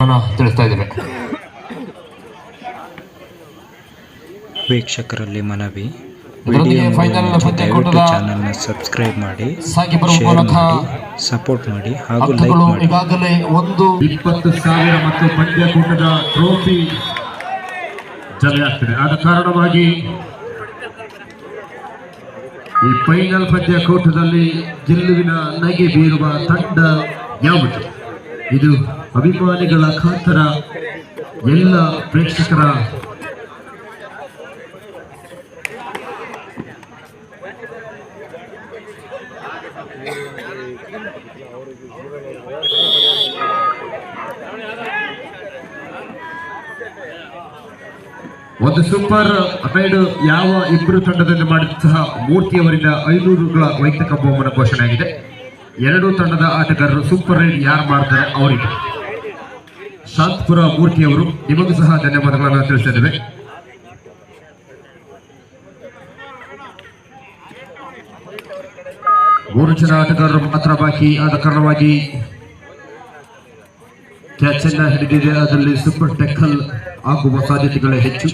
ತಿಳಿಸ್ತಾ ಇದ್ದೇವೆ ವೀಕ್ಷಕರಲ್ಲಿ ಮನವಿ. ಚಾನಲ್ನ ಸಬ್ಸ್ಕ್ರೈಬ್ ಮಾಡಿ ಶೇರ್ ಮೂಲಕ ಮಾಡಿ ಸಪೋರ್ಟ್ ಮಾಡಿ ಹಾಗೂ ಲೈಕ್ ಮಾಡಿ. ಈಗಾಗಲೇ ಒಂದು ಇಪ್ಪತ್ತು ಸಾವಿರ ಮತ್ತು ಪಂದ್ಯಕೂಟದ ಟ್ರೋಫಿ ಜಲೆಯಾಗ್ತದೆ ಆದ ಕಾರಣವಾಗಿ ಈ ಫೈನಲ್ ಪಂದ್ಯಕೂಟದಲ್ಲಿ ಗೆಲ್ಲುವಿನ ನಗೆ ಬೀರುವ ತಂಡ ಯಾವುದು? ಇದು ಅಭಿಮಾನಿಗಳ ಖಾತರ ಎಲ್ಲ ಪ್ರೇಕ್ಷಕರ ಒಂದು ಸೂಪರ್ ಅಪೈಡ್ ಯಾವ ಇಬ್ಬರು ತಂಡದಲ್ಲಿ ಮಾಡಿದಂತಹ ಮೂರ್ತಿಯವರಿಂದ ಐನೂರುಗಳ ವೈಯಕ್ತಿಕ ಬಹುಮಾನ ಘೋಷಣೆಯಾಗಿದೆ. ಎರಡೂ ತಂಡದ ಆಟಗಾರರು ಸೂಪರ್ ರೈಡ್ ಯಾರು ಮಾಡ್ತಾರೆ ಅವರಿಗೆ. ಶಾಂತಪುರ ಮೂರ್ತಿಯವರು, ನಿಮಗೂ ಸಹ ಧನ್ಯವಾದಗಳನ್ನು ತಿಳಿಸಿದ್ದೇವೆ ಮೂರು ಜನ ಆಟಗಾರರು ಮಾತ್ರ ಬಾಕಿ, ಆದ ಕಾರಣವಾಗಿ ಕ್ಯಾಚ್ ಅನ್ನ ಹಿಡಿದಿದೆ. ಅದರಲ್ಲಿ ಸೂಪರ್ ಟೆಕ್ಕಲ್ ಆಗುವ ಸಾಧ್ಯತೆಗಳೇ ಹೆಚ್ಚು.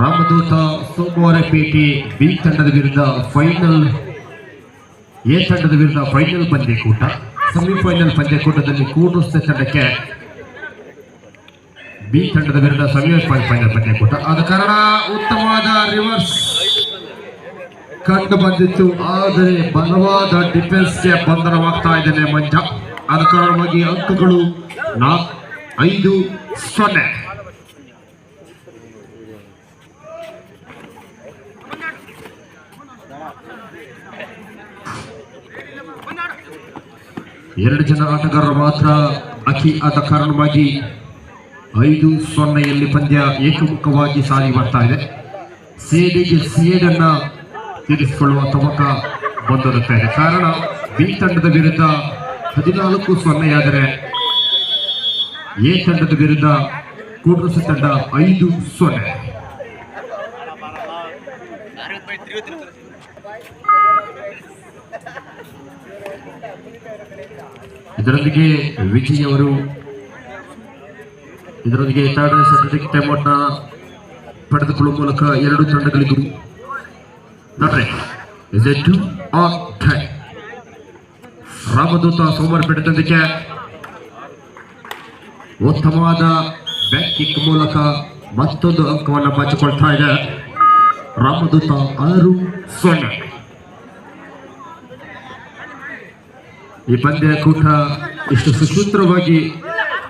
ರಾಮದೂತ ಸೋಮವಾರಪೇಟೆ ಬಿ ತಂಡದ ವಿರುದ್ಧ ಫೈನಲ್ ಎ ತಂಡದ ವಿರುದ್ಧ ಫೈನಲ್ ಪಂದ್ಯಕೂಟ. ಸೆಮಿಫೈನಲ್ ಪಂದ್ಯಕೂಟದಲ್ಲಿ ಕೂಡುಸ್ತ ತಂಡಕ್ಕೆ ಬಿ ತಂಡದ ವಿರುದ್ಧ ಸೆಮಿಫೈನಲ್ ಫೈನಲ್ ಪಂದ್ಯಕೂಟ. ಆದ ಕಾರಣ ಉತ್ತಮವಾದ ರಿವರ್ಸ್ ಕಂಡು ಬಂದಿತ್ತು. ಆದರೆ ಬಲವಾದ ಡಿಫೆನ್ಸ್ಗೆ ಬಂಧನವಾಗ್ತಾ ಇದ್ದೇನೆ ಮಂಜ ಆದ ಕಾರಣವಾಗಿ ಅಂಕಗಳು ನಾಲ್ಕು, ಐದು, ಸೊನ್ನೆ. ಎರಡು ಜನ ಆಟಗಾರರು ಮಾತ್ರ ಅಖಿ ಆದ ಕಾರಣವಾಗಿ ಐದು ಸೊನ್ನೆಯಲ್ಲಿ ಪಂದ್ಯ ಏಕಮುಖವಾಗಿ ಸಾಗಿ ಬರ್ತಾ ಇದೆ. ಸೇಡಿಗೆ ಸೇಡನ್ನ ತೀರಿಸಿಕೊಳ್ಳುವ ತವಕ ಬಂದಿರುತ್ತಾ. ಇದೆ ಕಾರಣ ಬಿ ತಂಡದ ವಿರುದ್ಧ ಹದಿನಾಲ್ಕು ಸೊನ್ನೆಯಾದರೆ ಎ ತಂಡದ ವಿರುದ್ಧ ಕೂಡಸ ತಂಡ ಐದು ಸೊನ್ನೆ. ಇದರೊಂದಿಗೆ ವಿಜಯ್ ಅವರು, ಇದರೊಂದಿಗೆ ಥರ್ಡ್ ಸರ್ಟಿಫಿಕೇಟ್ ಟೈಮೌಟ್ನ ಪಡೆದುಕೊಳ್ಳುವ ಮೂಲಕ ಎರಡು ತಂಡಗಳಿಗೂ ನೋಡ್ರಿ ರಾಮದೂತ ಸೋಮವಾರಪೇಟೆ ತಂಡಕ್ಕೆ ಉತ್ತಮವಾದ ಬ್ಯಾಕ್ ಕಿಕ್ ಮೂಲಕ ಮತ್ತೊಂದು ಅಂಕವನ್ನು ಬಾಚಿಕೊಳ್ತಾ ಇದೆ ರಾಮದೂತ ಆರು ಸೊನ್ನೆ. ಈ ಪಂದ್ಯಕೂಟ ಇಷ್ಟು ಸುಸೂತ್ರವಾಗಿ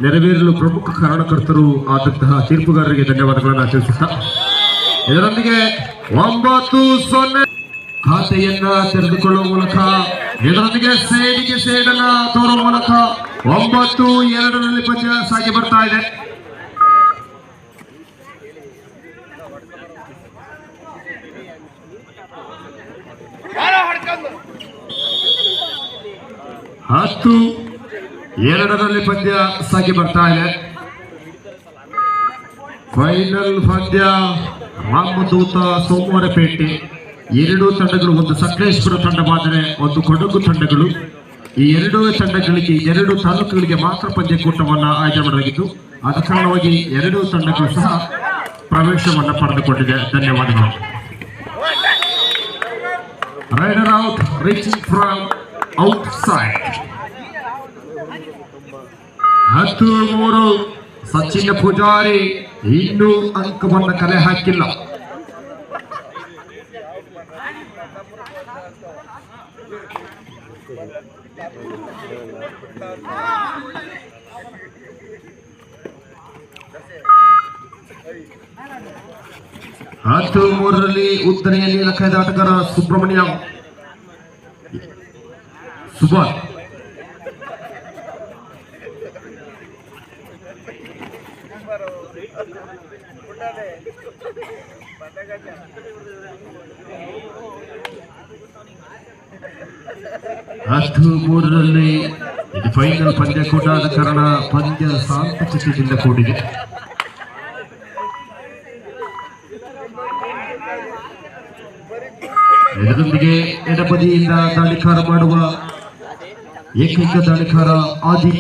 ನೆರವೇರಲು ಪ್ರಮುಖ ಕಾರಣಕರ್ತರು ಆದಂತಹ ತೀರ್ಪುಗಾರರಿಗೆ ಧನ್ಯವಾದಗಳನ್ನು ಆಚರಿಸುತ್ತಾ ಇದರೊಂದಿಗೆ ಒಂಬತ್ತು ಸೊನ್ನೆ ಖಾತೆಯನ್ನ ತೆರೆದುಕೊಳ್ಳುವ ಮೂಲಕ, ಇದರೊಂದಿಗೆ ಸೇಡಿಗೆ ಸೇಡನ್ನ ತೋರುವ ಮೂಲಕ ಒಂಬತ್ತು ಎರಡರಲ್ಲಿ ಪಂದ್ಯ ಸಾಗಿ ಬರ್ತಾ ಇದೆ. ಹತ್ತು ಎರಡರಲ್ಲಿ ಪಂದ್ಯ ಸಾಗಿ ಬರ್ತಾ ಇದೆ. ಫೈನಲ್ ಪಂದ್ಯ ರಾಮದೂತ ಸೋಮವಾರಪೇಟೆ ಎರಡು ತಂಡಗಳು ಒಂದು ಸಕಲೇಶ್ವರ ತಂಡವಾದರೆ ಒಂದು ಕೊಡಗು ತಂಡಗಳು. ಈ ಎರಡೂ ತಂಡಗಳಿಗೆ ಎರಡು ತಾಲೂಕುಗಳಿಗೆ ಮಾತ್ರ ಪಂದ್ಯಕೂಟವನ್ನು ಆಯ್ಕೆ ಮಾಡಲಾಗಿತ್ತು. ಅದ ಕಾರಣವಾಗಿ ಎರಡು ತಂಡಗಳು ಸಹ ಪ್ರವೇಶವನ್ನು ಪಡೆದುಕೊಂಡಿದೆ. ಧನ್ಯವಾದಗಳು. Raider out reaching from outside ಹತ್ತು ಮೂರು ಸಚಿನ್ ಪೂಜಾರಿ ಇನ್ನೂ ಅಂಕವನ್ನು ಕಲೆ ಹಾಕಿಲ್ಲ ಹತ್ತು ಮೂರರಲ್ಲಿ ಉತ್ತರೆಯಲ್ಲಿ ಲಕ್ಕದ ಆಟಗಾರ ಸುಬ್ರಹ್ಮಣ್ಯ ಸುಭಾನ್ ಹತ್ತು ಮೂರರಲ್ಲಿ ಇದು ಫೈನಲ್ ಪಂದ್ಯಕೂಟ ಆದ ಕಾರಣ ಪಂದ್ಯ ಶಾಂತ ಚಿತ್ರದಿಂದ ಕೂಡಿದೆ. ಇದರೊಂದಿಗೆ ಎಡಬದಿಯಿಂದ ದಾಳಿಕಾರ ಮಾಡುವ ಏಕೈಕ ದಾಳಿಕಾರ ಆದಿ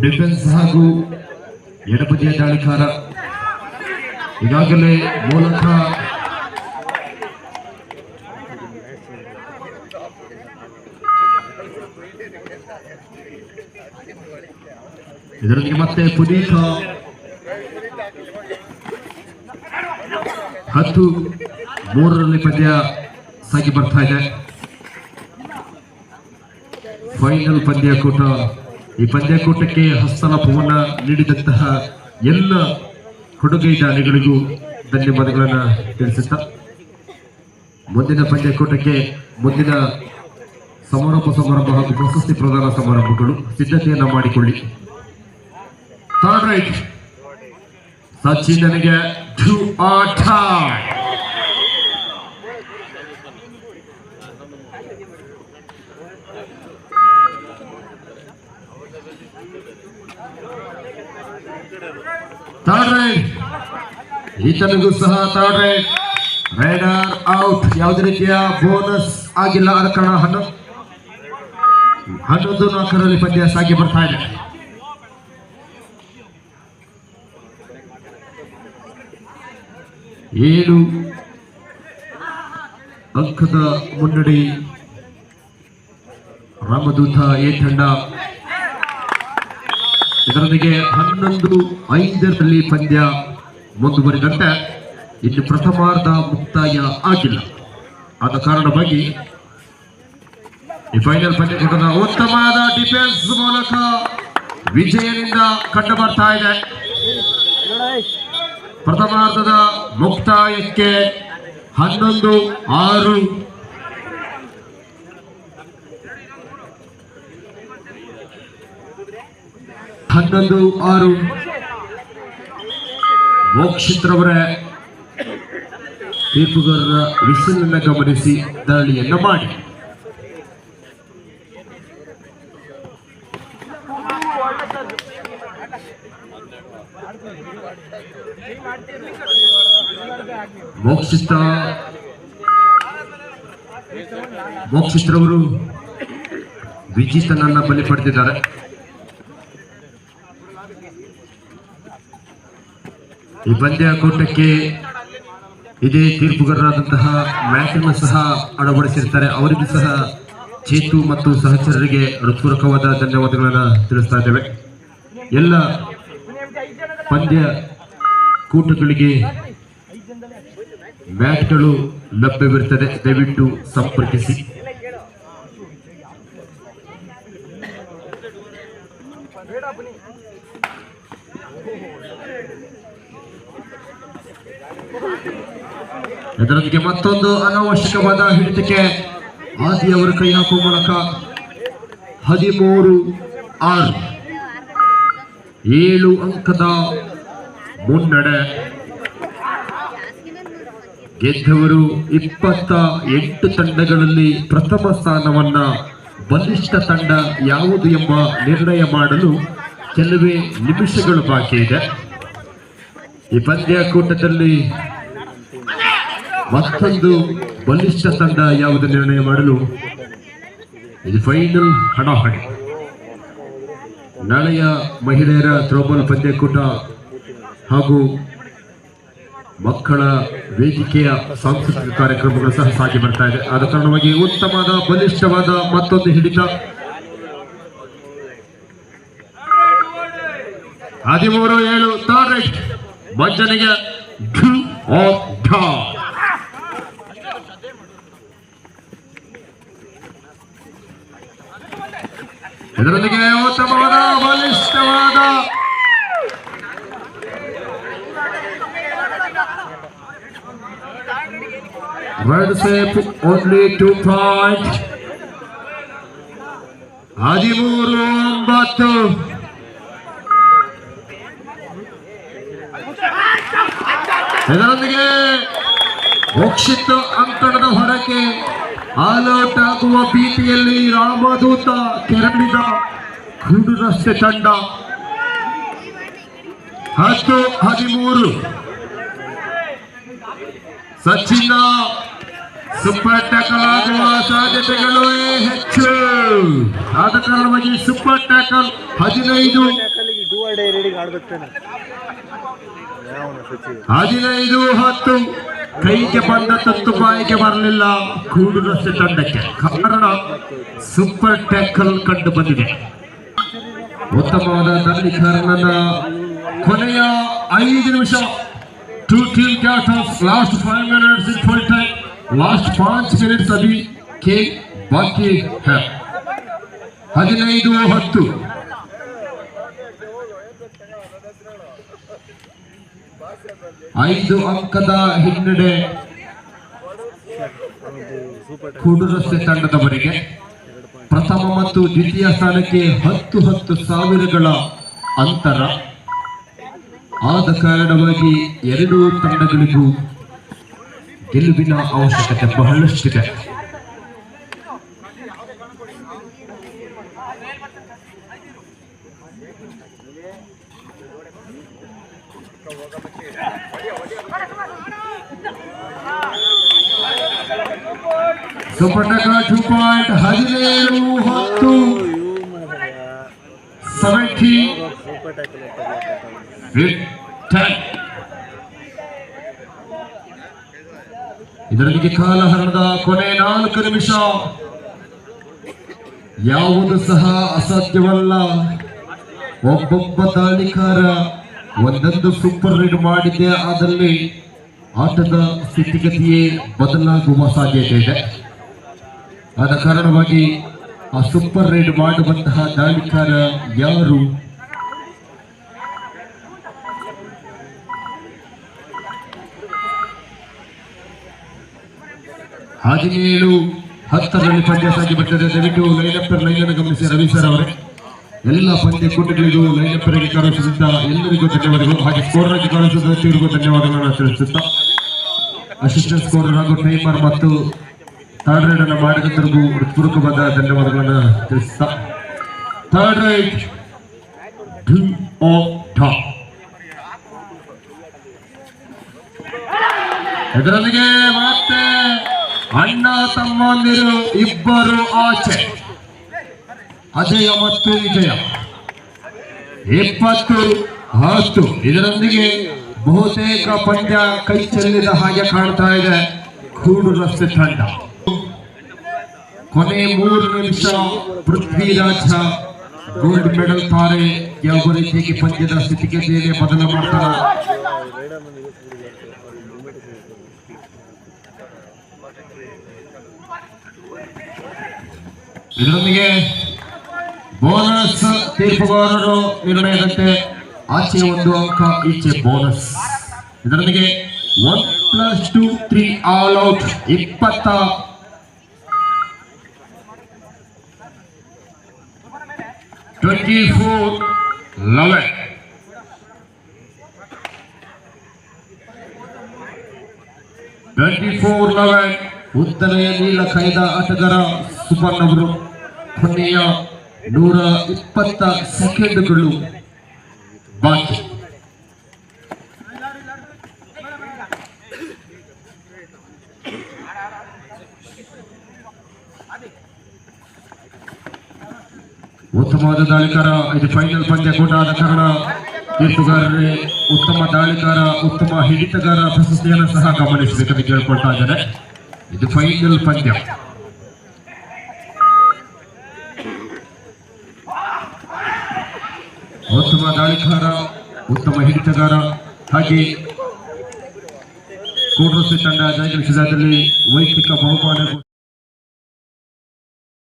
ಡಿಫೆನ್ಸ್ ಹಾಗೂ ಎಡಬದಿಯ ದಾಳಿಕಾರ ಈಗಾಗಲೇ ಮೂಲಕ ಇದರೊಂದಿಗೆ ಮತ್ತೆ ಪುನೀತ ಹತ್ತು ಮೂರರಲ್ಲಿ ಪಂದ್ಯ ಸಾಗಿ ಬರ್ತಾ ಇದೆ ಫೈನಲ್ ಪಂದ್ಯಕೂಟ. ಈ ಪಂದ್ಯಕೂಟಕ್ಕೆ ಹಸ್ತಲಾಭವನ್ನ ನೀಡಿದಂತಹ ಎಲ್ಲ ಕೊಡುಗೆದಾನಿಗಳಿಗೂ ಧನ್ಯವಾದಗಳನ್ನು ತಿಳಿಸುತ್ತಾ ಮುಂದಿನ ಪಂದ್ಯಕೂಟಕ್ಕೆ ಮುಂದಿನ ಸಮಾರೋಪ ಸಮಾರಂಭ ಹಾಗೂ ಪ್ರಶಸ್ತಿ ಪ್ರದಾನ ಸಮಾರಂಭಗಳು ಸಿದ್ಧತೆಯನ್ನ ಮಾಡಿಕೊಳ್ಳಿ. ಸಚಿನ್ ನನಗೆ ಟು ಆಟ ಥರ್ಡ್ ರೈಟ್ ಈತನಿಗೂ ಸಹ ಥರ್ಡ್ ರೈಡರ್ ಔಟ್ ಯಾವುದೇ ರೀತಿಯ ಬೋನಸ್ ಆಗಿಲ್ಲ. ಆದ ಕಾರಣ ಹನ್ನೊಂದು ಹನ್ನೊಂದು ನಾಲ್ಕರಲ್ಲಿ ಪಂದ್ಯ ಸಾಗಿ ಬರ್ತಾ ಇದೆ. ಏಳು ಅಂಕದ ಮುನ್ನಡಿ. ರಾಮದೂತ ಎ ತಂಡ. ಇದರೊಂದಿಗೆ ಹನ್ನೊಂದು ಐದರಲ್ಲಿ ಪಂದ್ಯ ಮುಂದುವರಿದಂತೆ ಇಲ್ಲಿ ಪ್ರಥಮಾರ್ಧ ಮುಕ್ತಾಯ ಆಗಿಲ್ಲ. ಆದ ಕಾರಣವಾಗಿ ಈ ಫೈನಲ್ ಪಂದ್ಯಕೂಟದ ಉತ್ತಮವಾದ ಡಿಫೆನ್ಸ್ ಮೂಲಕ ವಿಜಯದಿಂದ ಕಂಡು ಬರ್ತಾ ಇದೆ. ಪ್ರಥಮಾರ್ಧದ ಮುಕ್ತಾಯಕ್ಕೆ ಹನ್ನೊಂದು ಆರು. ಹನ್ನೊಂದು ಆರು. ಮೋಕ್ಷಿತ್ರವರ ತೀರ್ಪುಗಾರರ ವಿಸಿಲನ್ನ ಗಮನಿಸಿ ದಾಳಿಯನ್ನ ಮಾಡಿ. ಮೋಕ್ಷಿತ ಮೋಕ್ಷಿತ್ರವರು ವಿಜಿತನನ್ನ ಬಲಿ ಪಡೆದಿದ್ದಾರೆ. ಈ ಪಂದ್ಯಕೂಟಕ್ಕೆ ಇದೇ ತೀರ್ಪುಗಾರರಾದಂತಹ ಅನ್ನು ಸಹ ಅಳವಡಿಸಿರ್ತಾರೆ. ಅವರಿಗೂ ಸಹ ಚೇತು ಮತ್ತು ಸಹಚರರಿಗೆ ಹೃತ್ಪೂರ್ವಕವಾದ ಧನ್ಯವಾದಗಳನ್ನು ತಿಳಿಸ್ತಾ ಇದ್ದೇವೆ. ಎಲ್ಲ ಪಂದ್ಯ ಕೂಟಗಳಿಗೆ ಮ್ಯಾಟ್ಗಳು ಲಭ್ಯವಿರುತ್ತದೆ. ದಯವಿಟ್ಟು ಸಂಪರ್ಕಿಸಿ. ಇದರೊಂದಿಗೆ ಮತ್ತೊಂದು ಅನಾವಶ್ಯಕವಾದ ಹಿಡಿತಕ್ಕೆ ಆದಿಯವರು ಕೈ ಹಾಕುವ ಮೂಲಕ ಹದಿಮೂರು ಆರು ಏಳು ಅಂಕದ ಮುನ್ನಡೆ ಗೆದ್ದವರು ಇಪ್ಪತ್ತ ಎಂಟು ತಂಡಗಳಲ್ಲಿ ಪ್ರಥಮ ಸ್ಥಾನವನ್ನ ಬಲಿಷ್ಠ ತಂಡ ಯಾವುದು ಎಂಬ ನಿರ್ಣಯ ಮಾಡಲು ಕೆಲವೇ ನಿಮಿಷಗಳು ಬಾಕಿ ಇದೆ. ಈ ಪಂದ್ಯಕೂಟದಲ್ಲಿ ಮತ್ತೊಂದು ಬಲಿಷ್ಠ ತಂಡ ಯಾವುದು ನಿರ್ಣಯ ಮಾಡಲು ಇದು ಫೈನಲ್ ಹಣಾಹಣಿ. ನಾಳೆಯ ಮಹಿಳೆಯರ ಥ್ರೋಬಾಲ್ ಪಂದ್ಯಕೂಟ ಹಾಗೂ ಮಕ್ಕಳ ವೇದಿಕೆಯ ಸಾಂಸ್ಕೃತಿಕ ಕಾರ್ಯಕ್ರಮಗಳು ಸಹ ಸಾಗಿ ಬರ್ತಾ ಇದೆ. ಆದ ಕಾರಣವಾಗಿ ಉತ್ತಮವಾದ, ಬಲಿಷ್ಠವಾದ ಮತ್ತೊಂದು ಹಿಡಿತ. ಹದಿಮೂರು ಏಳು ರೈಟ್ ಮಂಜನಿಗೆ ಢು ಇದರೊಂದಿಗೆ ಉತ್ತಮವಾದ ಬಲಿಷ್ಠವಾದ raid safe only two point ಹದಿಮೂರು ಒಂಬತ್ತು ಇದರೊಂದಿಗೆ ಮೋಕ್ಷಿತ ಅಂಕಣದ ಹೊರಕ್ಕೆ ಆಲೌಟ್ ಆಗುವ ಭೀತಿಯಲ್ಲಿ ರಾಮದೂತ ಕೆರಳಿದ ಗುಂಡು ರಸ್ತೆ ತಂಡ. ಹತ್ತು, ಹದಿಮೂರು. ಸಚಿನ ಸೂಪರ್ ಟ್ಯಾಕಲ್ ಆಗುವ ಸಾಧ್ಯತೆಗಳು ಹೆಚ್ಚು. ಆದ ಕಾರಣವಾಗಿ ಸೂಪರ್ ಟ್ಯಾಕಲ್ ಹದಿನೈದು. ಹದಿನೈದು ಹತ್ತು ಕೈಗೆ ಬಂದ ತತ್ತು ಬಾಯಿಗೆ ಬರಲಿಲ್ಲ. ಕೂಡುದಷ್ಟು ತಂಡಕ್ಕೆ. ಕಾರಣ ಸೂಪರ್ ಟ್ಯಾಕಲ್ ಕಂಡು ಬಂದಿದೆ. ಉತ್ತಮವಾದ ದಂಡಿಕಾರನನ್ನ ಕೊನೆಯ ಐದು ನಿಮಿಷ. Two team of last five minutes in full time last ಪಾಂಚ್ minutes ಅಲ್ಲಿ ಕೆ ಬಾಕಿ ಹದಿನೈದು ಹತ್ತು. ಐದು ಅಂಕದ ಹಿನ್ನಡೆ ಕೂಡು ರಸ್ತೆ ತಂಡದವರಿಗೆ ಪ್ರಥಮ ಮತ್ತು ದ್ವಿತೀಯ ಸ್ಥಾನಕ್ಕೆ ಹತ್ತು ಹತ್ತು ಸಾವಿರಗಳ ಅಂತರ. ಆದ ಕಾರಣವಾಗಿ ಎರಡೂ ತಂಡಗಳಿಗೂ ಗೆಲುವಿನ ಅವಶ್ಯಕತೆ ಬಹಳಷ್ಟಿದೆ. ಸುಪರ್ಣಕ ಟೂ ಪಾಯಿಂಟ್ ಹದಿನೇಳು ಹತ್ತು ಸೆವೆಂಟಿ ಸೂಪರ್ ಟ್ಯಾಕಲ್ ಇದರೊಂದಿಗೆ ಕಾಲಹರಣದ ಕೊನೆ ನಾಲ್ಕು ನಿಮಿಷ ಯಾವುದು ಸಹ ಅಸಾಧ್ಯವಲ್ಲ ಒಬ್ಬೊಬ್ಬ ದಾಳಿಕಾರ ಒಂದೊಂದು ಸೂಪರ್ ರೈಡ್ ಮಾಡಿದ್ದೇ ಆದಲ್ಲಿ ಆಟದ ಸ್ಥಿತಿಗತಿಯೇ ಬದಲಾಗುವ ಸಾಧ್ಯತೆ ಇದೆ. ಆದ ಕಾರಣವಾಗಿ ಆ ಸೂಪರ್ ರೈಡ್ ಮಾಡುವಂತಹ ದಾಳಿಕಾರ ಯಾರು? ಹದಿನೇಳು ಹತ್ತರಲ್ಲಿ ಪಂದ್ಯ ಸಾಗಿ ಬರ್ತದೆ ದಯವಿಟ್ಟು ಲೈನ್ ಅಪ್ ಲೈನ್ ಗಮನಿಸಿ, ರವಿ ಸರ್ ಅವರೇ. ಎಲ್ಲ ಪಂದ್ಯ ಕೂಟಗಳಿಗೂ ಲೈನಪ್ಪರಿಗೆ ಕಳಿಸಿದ ಎಲ್ಲರಿಗೂ ಧನ್ಯವಾದಗಳು. ಹಾಗೆ ಸ್ಕೋರ್ ಆಗಿ ಕಳಿಸಿದ ಧನ್ಯವಾದಗಳನ್ನು ತಿಳಿಸುತ್ತಾ ಅಸಿಸ್ಟೆಂಟ್ ಸ್ಕೋರರ್ ಹಾಗೂ ಟೈಮರ್ ಮತ್ತು ಥರ್ಡ್ ರೈಡ್ ಅನ್ನು ಮಾಡಿದಂತರಿಗೂ ಹೃತ್ಪೂರ್ವಕವಾದ ಧನ್ಯವಾದಗಳನ್ನು ತಿಳಿಸುತ್ತಾ. ಥರ್ಡ್ ರೈಡ್ ಇದರೊಂದಿಗೆ ಮತ್ತೆ ಅಣ್ಣ ತಮ್ಮಂದಿರು ಇಬ್ಬರು ಆಚೆ. ಅಜಯ ಮತ್ತು ವಿಜಯ. ಇಪ್ಪತ್ತು, ಹತ್ತು. ಇದರೊಂದಿಗೆ ಬಹುತೇಕ ಪಂದ್ಯ ಕೈ ಚೆಲ್ಲಿದ ಹಾಗೆ ಕಾಣ್ತಾ ಇದೆ. ಕೂಡು ರಸ್ತೆ ತಂಡ. ಕೊನೆ ಮೂರು ನಿಮಿಷ ಪೃಥ್ವಿರಾಜ ಗೋಲ್ಡ್ ಮೆಡಲ್ ತಾರೆ. ಯಾವ ರೀತಿಯಾಗಿ ಪಂದ್ಯದ ಸ್ಥಿತಿಗತಿಯಲ್ಲಿ ಬದಲು ಮಾಡ್ತಾರೆ? ಇದರೊಂದಿಗೆ ಬೋನಸ್ ತೀರ್ಪುಗಾರರು ನಿರ್ಣಯದಂತೆ ಆಚೆ ಒಂದು ಅಂಕ, ಈಚೆ ಬೋನಸ್ ಇದರೊಂದಿಗೆ one plus two three all out ಇಪ್ಪತ್ತ. Twenty four eleven twenty four eleven ಉತ್ತರೆಯ ನೀಲ ಕೈದ ಆಟಗಾರ ಸುಪರ್ಣ ಕೊನೆಯ ನೂರ ಇಪ್ಪತ್ತ ಸೆಕೆಂಡ್ಗಳು ಬಾಕಿ. ಉತ್ತಮವಾದ ದಾಳಿಕಾರ, ಇದು ಫೈನಲ್ ಪಂದ್ಯ ಕೂಡ ಆದ ಕಾರಣ ತೀರ್ಪುಗಾರರೇ ಉತ್ತಮ ದಾಳಿಕಾರ, ಉತ್ತಮ ಹಿಡಿತಗಾರ ಪ್ರಶಸ್ತಿಯನ್ನು ಸಹ ಗಮನಿಸಬೇಕಂತ ಕೇಳ್ಕೊಳ್ತಾ ಇದ್ದಾರೆ ಇದು ಫೈನಲ್ ಪಂದ್ಯ. ಉತ್ತಮ ದಾಳಿಕಾರ ಉತ್ತಮ ಹಿಡಿತಗಾರ ಹಾಗೆ ಕೂಡ್ರಸ್ತಿ ತಂಡ ಜಯಗಳಿಸಿದಲ್ಲಿ ವೈಯಕ್ತಿಕ ಬಹುಮಾನ